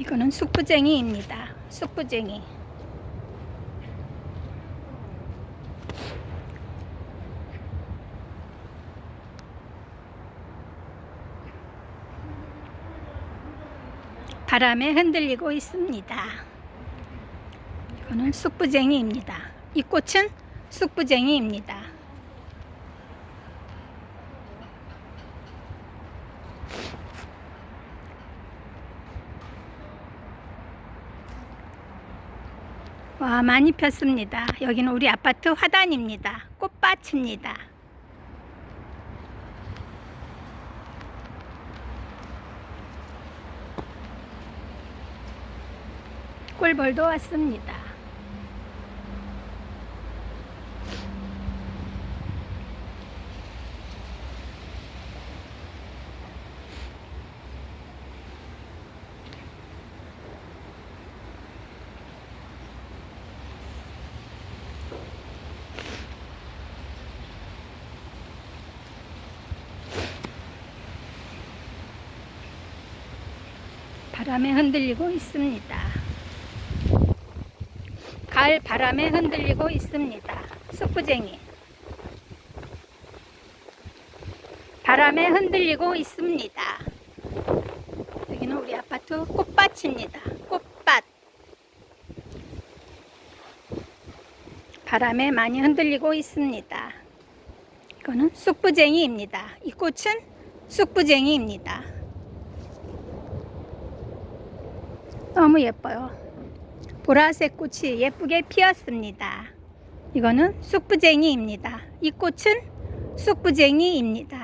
이거는 쑥부쟁이입니다. 쑥부쟁이. 바람에 흔들리고 있습니다. 이거는 쑥부쟁이입니다. 이 꽃은 쑥부쟁이입니다. 와, 많이 폈습니다. 여기는 우리 아파트 화단입니다. 꽃밭입니다. 꿀벌도 왔습니다. 바람에 흔들리고 있습니다. 가을 바람에 흔들리고 있습니다. 쑥부쟁이. 바람에 흔들리고 있습니다. 여기는 우리 아파트 꽃밭입니다. 꽃밭. 바람에 많이 흔들리고 있습니다. 이거는 쑥부쟁이입니다. 이 꽃은 쑥부쟁이입니다. 너무 예뻐요. 보라색 꽃이 예쁘게 피었습니다. 이거는 쑥부쟁이입니다. 이 꽃은 쑥부쟁이입니다.